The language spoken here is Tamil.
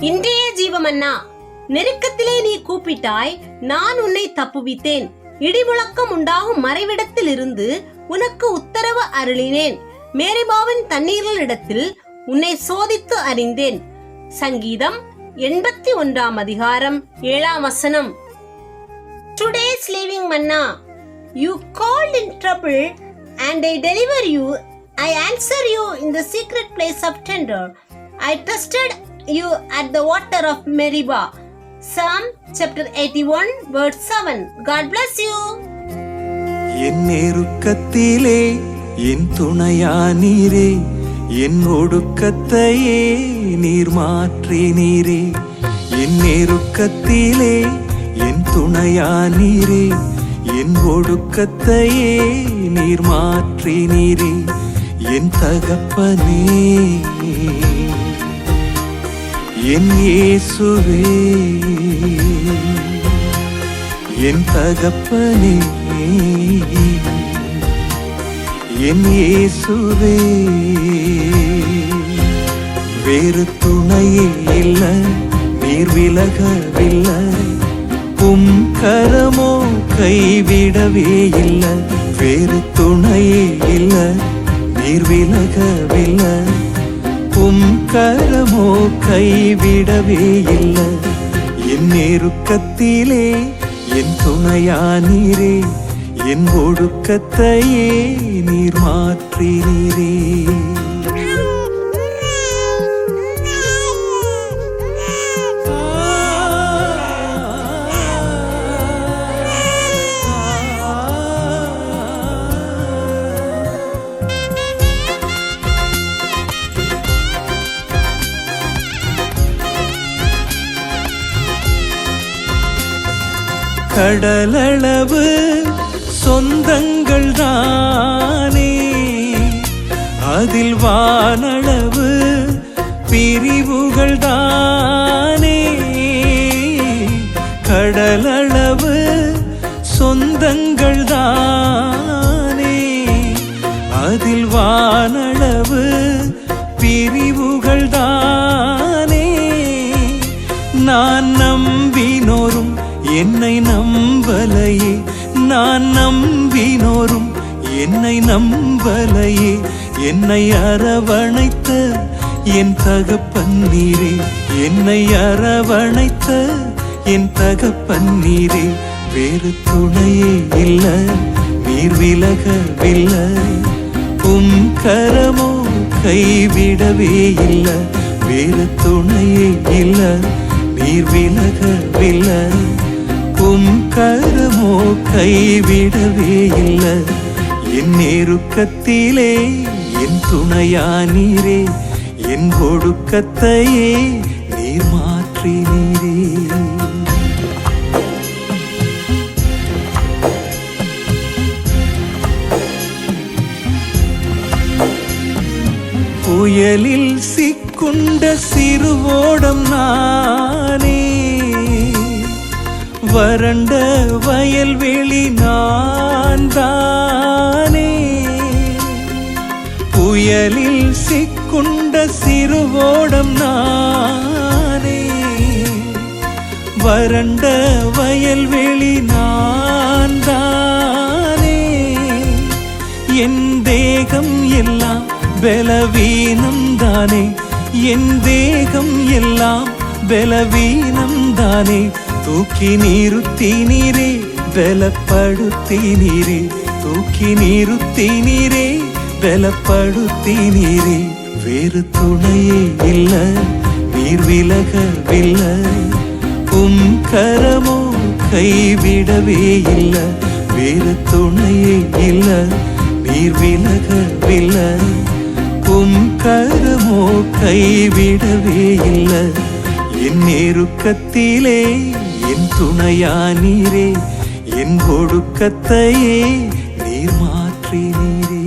இன்றைய ஜீவமன்னா நெருக்கத்திலே நீ கூப்பிட்டாய் நான் உன்னை தப்புவித்தேன். இடிமுழக்கம் உண்டாகும் மறைவிடத்தில் இருந்து உனக்கு உத்தரவு அருளினேன். மேரிபாவின் தண்ணீர்களிடத்தில் உன்னை சோதித்து அறிந்தேன். சங்கீதம் எண்பத்தி ஒன்றாம் அதிகாரம் ஏழாம் வசனம். Today's living manna you call in trouble and I deliver you I answer you in the secret place of tender. I trusted you at the water of Meribah. Psalm chapter 81, verse 7. God bless you. என் நெருக்கத்திலே என் துணையா நீரே என் ஒடுக்கத்தையே நீர் மாற்றி நீரே என் நெருக்கத்திலே என் துணையா நீரே என் ஒடுக்கத்தையே நீர் மாற்றி நீரே என் தகப்பனே என் இயேசுவே என் தகப்பனே என் இயேசுவே. வேறு துணையே இல்லை நீர் விலகவில்லை. உம் கரமோ கைவிடவே இல்லை வேறு துணையே இல்லை நீர் விலகவில்லை. உம் கரமோ கைவிடவே இல்லை. என் நெருக்கத்திலே என் துணையா நீரே என் ஒடுக்கத்தையே நீர் மாற்றினீரே. கடலளவு சொந்தங்கள் தானே அதில் வானளவு பிரிவுகள் தானே கடலளவு சொந்தங்கள் தானே அதில் வா என்னை நம்பலையே நான் நம்பினோரும் என்னை நம்பலையே என்னை அரவணைத்த என் தகப்பன் நீரே என்னை அரவணைத்த என் தகப்பன் நீரே வேறு துணையே இல்லை நீர் விலகவில்லை. உம் கரமோ கைவிடவே இல்லை வேறு துணையே இல்லை நீர் விலகவில்லை. உம் கரமோ கைவிடவே இல்லை. என் நெருக்கத்திலே என் துணையா நீரே என் ஒடுக்கத்தையே நீர் மாற்றி நீரே. புயலில் சிக்குண்ட சிறுவோடம் நானே வறண்ட வயல்வெளி நான் தானே. புயலில் சிக்குண்ட சிறுவோடம் நானே. வறண்ட வயல்வெளி நான் தானே. என் தேகம் எல்லாம் பலவீனம் தானே. என் தேகம் எல்லாம் பலவீனம் தானே. தூக்கி நிறுத்தி நீரே பலப்படுத்தி நீரே தூக்கி நிறுத்தி நீரே பலப்படுத்தி நீரே வேறு துணையே இல்லை நீர் விலகவில்லை. உம் கரமோ கைவிடவே இல்லை வேறு துணையே இல்லை நீர் விலகவில்லை. உம் கரமோ கைவிடவே இல்லை என் நெருக்கத்திலே என் துணையா நீரே என் ஒடுக்கத்தையே நீர் மாற்றினீரே